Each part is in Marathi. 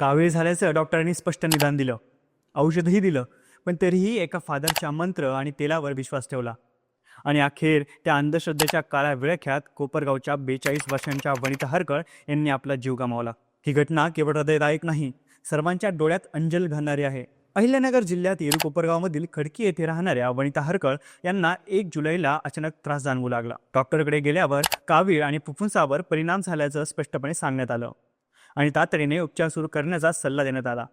कावीळ झाल्याचं डॉक्टरांनी स्पष्ट निदान दिलं. औषधही दिलं पण तरीही एका फादरच्या मंत्र आणि तेलावर विश्वास ठेवला. आणि अखेर त्या अंधश्रद्धेच्या काळ्या विळख्यात कोपरगावच्या बेचाळीस वर्षांच्या वनिता हरकळ यांनी आपला जीव गमावला. ही घटना केवळ हृदयदायक नाही सर्वांच्या डोळ्यात अंजल घालणारी आहे. अहिल्यानगर जिल्ह्यात येरू कोपरगावमधील खडकी येथे राहणाऱ्या वनिता हरकळ यांना एक जुलैला अचानक त्रास जाणवू लागला. डॉक्टरकडे गेल्यावर कावीळ आणि फुफ्फुसावर परिणाम झाल्याचं स्पष्टपणे सांगण्यात आलं. आणि तातडीने उपचार सुरू करण्याचा सल्ला देण्यात आला.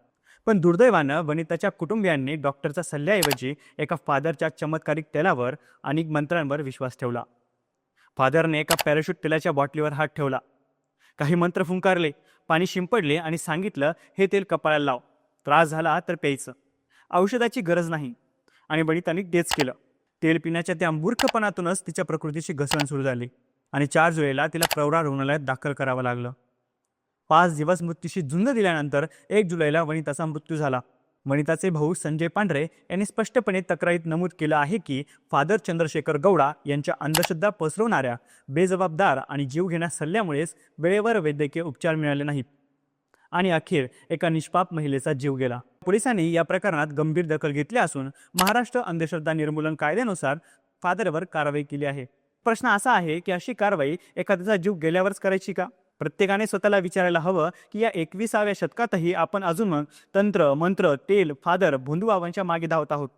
पण दुर्दैवानं वनिताच्या कुटुंबियांनी डॉक्टरच्या सल्ल्याऐवजी एका फादरच्या चमत्कारिक तेलावर आणि मंत्रांवर विश्वास ठेवला. फादरने एका पॅराशूट तेलाच्या बॉटलीवर हात ठेवला. काही मंत्र फुंकारले पाणी शिंपडले आणि सांगितलं हे तेल कपाळाला लाव. त्रास झाला तर प्यायचं. औषधाची गरज नाही. आणि वनितांनी तेच केलं. तेल पिण्याच्या त्या मूर्खपणातूनच तिच्या प्रकृतीची घसरण सुरू झाली आणि चार जुलैला तिला प्रवरा रुग्णालयात दाखल करावं लागलं. पाच दिवस मृत्यूशी झुंज दिल्यानंतर एक जुलैला वनिताचा मृत्यू झाला. वनिताचे भाऊ संजय पांढरे यांनी स्पष्टपणे तक्रारीत नमूद केलं आहे की फादर चंद्रशेखर गौडा यांच्या अंधश्रद्धा पसरवणाऱ्या बेजबाबदार आणि जीवघेण्या सल्ल्यामुळेच वेळेवर वैद्यकीय उपचार मिळाले नाहीत. आणि अखेर एका निष्पाप महिलेचा जीव गेला. पोलिसांनी या प्रकरणात गंभीर दखल घेतली असून महाराष्ट्र अंधश्रद्धा निर्मूलन कायद्यानुसार फादरवर कारवाई केली आहे. प्रश्न असा आहे की अशी कारवाई एखाद्याचा जीव गेल्यावरच करायची का? प्रत्येकाने स्वतःला विचारायला हवं की या एकविसाव्या शतकातही आपण अजून मग तंत्र मंत्र तेल फादर भोंदूबाबांच्या मागे धावत आहोत.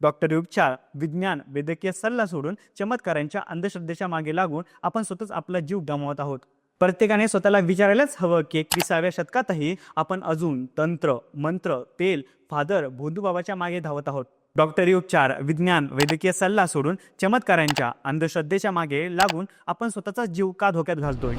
डॉक्टरी उपचार विज्ञान वैद्यकीय सल्ला सोडून चमत्कारांच्या अंधश्रद्धेच्या मागे लागून आपण स्वतःच आपला जीव गमावत आहोत. प्रत्येकाने स्वतःला विचारायलाच हवं की एकविसाव्या शतकातही आपण अजून तंत्र मंत्र तेल फादर भोंदूबाबाच्या मागे धावत आहोत. डॉक्टरी उपचार विज्ञान वैद्यकीय सल्ला सोडून चमत्कारांच्या अंधश्रद्धेच्या मागे लागून आपण स्वतःचा जीव का धोक्यात घालतोय?